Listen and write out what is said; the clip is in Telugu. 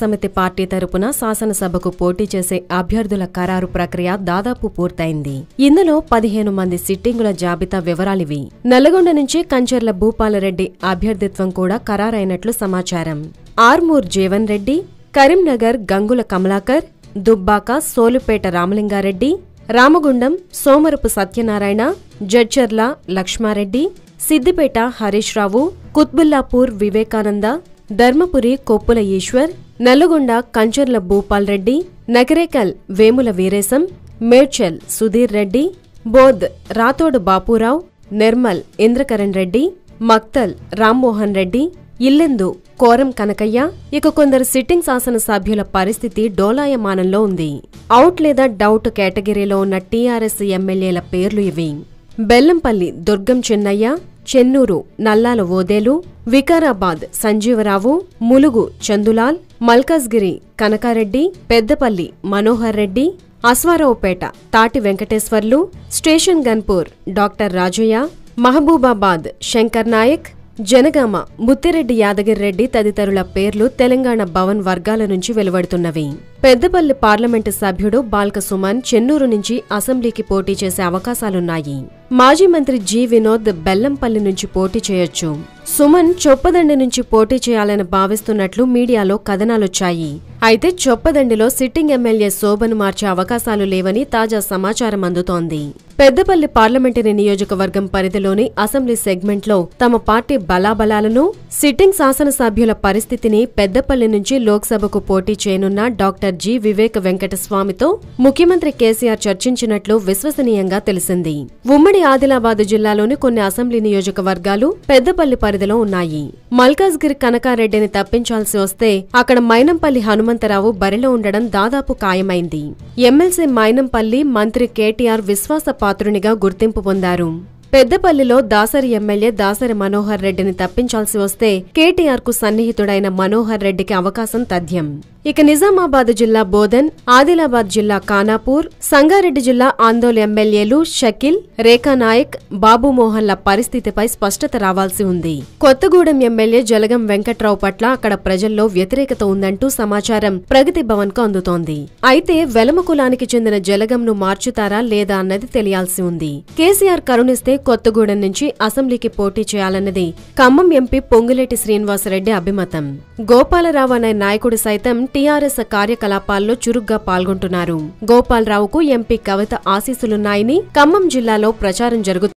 సమితి పార్టీ తరపున శాసనసభకు పోటీ చేసే అభ్యర్థుల ఖరారు ప్రక్రియ దాదాపు పూర్తయింది. ఇందులో పదిహేను మంది సిట్టింగుల జాబితా వివరాలివి. నల్లగొండ నుంచి కంచర్ల భూపాలరెడ్డి అభ్యర్థిత్వం కూడా ఖరారైనట్లు సమాచారం. ఆర్మూర్ జీవన్ రెడ్డి కరీంనగర్ గంగుల కమలాకర్ దుబ్బాక సోలుపేట రామలింగారెడ్డి రామగుండం సోమరపు సత్యనారాయణ జడ్చర్ల లక్ష్మారెడ్డి సిద్దిపేట హరీష్ రావు కుత్బుల్లాపూర్ వివేకానంద ధర్మపురి కొప్పుల ఈశ్వర్ నల్గొండ కంచర్ల భూపాల్ రెడ్డి నగరేకల్ వేముల వీరేశం మేడ్చల్ సుధీర్ రెడ్డి బోధ్ రాతోడు బాపురావు నిర్మల్ ఇంద్రకరణ్ రెడ్డి మక్తల్ రామ్మోహన్ రెడ్డి ఇల్లెందు కోరం కనకయ్య ఇక కొందరు సిట్టింగ్ శాసనసభ్యుల పరిస్థితి డోలాయమానంలో ఉంది. అవుట్ లేదా డౌట్ కేటగిరీలో ఉన్న టీఆర్ఎస్ ఎమ్మెల్యేల పేర్లు ఇవి. బెల్లంపల్లి దుర్గం చెన్నయ్య చెన్నూరు నల్లాల ఓదేలు వికారాబాద్ సంజీవరావు ములుగు చందులాల్ మల్కాజ్గిరి కనకారెడ్డి పెద్దపల్లి మనోహర్ రెడ్డి అశ్వారావుపేట తాటి వెంకటేశ్వర్లు స్టేషన్ గన్పూర్ డాక్టర్ రాజయ్య మహబూబాబాద్ శంకర్ నాయక్ జనగామ ముత్తిరెడ్డి యాదగిరిరెడ్డి తదితరుల పేర్లు తెలంగాణ భవన్ వర్గాల నుంచి వెలువడుతున్నవి. పెద్దపల్లి పార్లమెంటు సభ్యుడు బాల్క సుమన్ చెన్నూరు నుంచి అసెంబ్లీకి పోటీ చేసే అవకాశాలున్నాయి. మాజీ మంత్రి జి వినోద్ బెల్లంపల్లి నుంచి పోటీ చేయొచ్చు. సుమన్ చొప్పదండి నుంచి పోటీ చేయాలని భావిస్తున్నట్లు మీడియాలో కథనాలొచ్చాయి. అయితే చొప్పదండిలో సిట్టింగ్ ఎమ్మెల్యే శోభను మార్చే అవకాశాలు లేవని తాజా సమాచారం అందుతోంది. పెద్దపల్లి పార్లమెంటరీ నియోజకవర్గం పరిధిలోని అసెంబ్లీ సెగ్మెంట్లో తమ పార్టీ బలాబలాలను సిట్టింగ్ శాసనసభ్యుల పరిస్థితిని పెద్దపల్లి నుంచి లోక్సభకు పోటీ చేయనున్న డాక్టర్ జి. వివేక్ వెంకటస్వామితో ముఖ్యమంత్రి కేసీఆర్ చర్చించినట్లు విశ్వసనీయంగా తెలిసింది. ఉమ్మడి ఆదిలాబాద్ జిల్లాలోని కొన్ని అసెంబ్లీ నియోజకవర్గాలు పెద్దపల్లి పరిధిలో ఉన్నాయి. మల్కాజ్గిరి కనకారెడ్డిని తప్పించాల్సి వస్తే అక్కడ మైనంపల్లి హనుమంతరావు బరిలో ఉండడం దాదాపు ఖాయమైంది. ఎమ్మెల్సీ మైనంపల్లి మంత్రి కేటీఆర్ విశ్వాస పాత్రునిగా గుర్తింపు పొందారు. పెద్దపల్లిలో దాసరి ఎమ్మెల్యే దాసరి మనోహర్ రెడ్డిని తప్పించాల్సి వస్తే కేటీఆర్కు సన్నిహితుడైన మనోహర్ రెడ్డికి అవకాశం తథ్యం. ఇక నిజామాబాద్ జిల్లా బోధన్ ఆదిలాబాద్ జిల్లా కానాపూర్ సంగారెడ్డి జిల్లా ఆందోళన ఎమ్మెల్యేలు షకిల్ రేఖానాయక్ బాబుమోహన్ల పరిస్థితిపై స్పష్టత రావాల్సి ఉంది. కొత్తగూడెం ఎమ్మెల్యే జలగం వెంకట్రావు పట్ల అక్కడ ప్రజల్లో వ్యతిరేకత ఉందంటూ సమాచారం ప్రగతి భవన్కు అందుతోంది. అయితే వెలమ కులానికి చెందిన జలగంను మార్చుతారా లేదా అన్నది తెలియాల్సి ఉంది. కేసీఆర్ కరుణిస్తే కొత్తగూడెం నుంచి అసెంబ్లీకి పోటీ చేయాలన్నది ఖమ్మం ఎంపీ పొంగులేటి శ్రీనివాసరెడ్డి అభిమతం. గోపాలరావు అనే నాయకుడు సైతం టీఆర్ఎస్ కార్యకలాపాల్లో చురుగ్గా పాల్గొంటున్నారు. గోపాలరావుకు ఎంపీ కవిత ఆశీస్సులున్నాయని ఖమ్మం జిల్లాలో ప్రచారం జరుగుతుంది.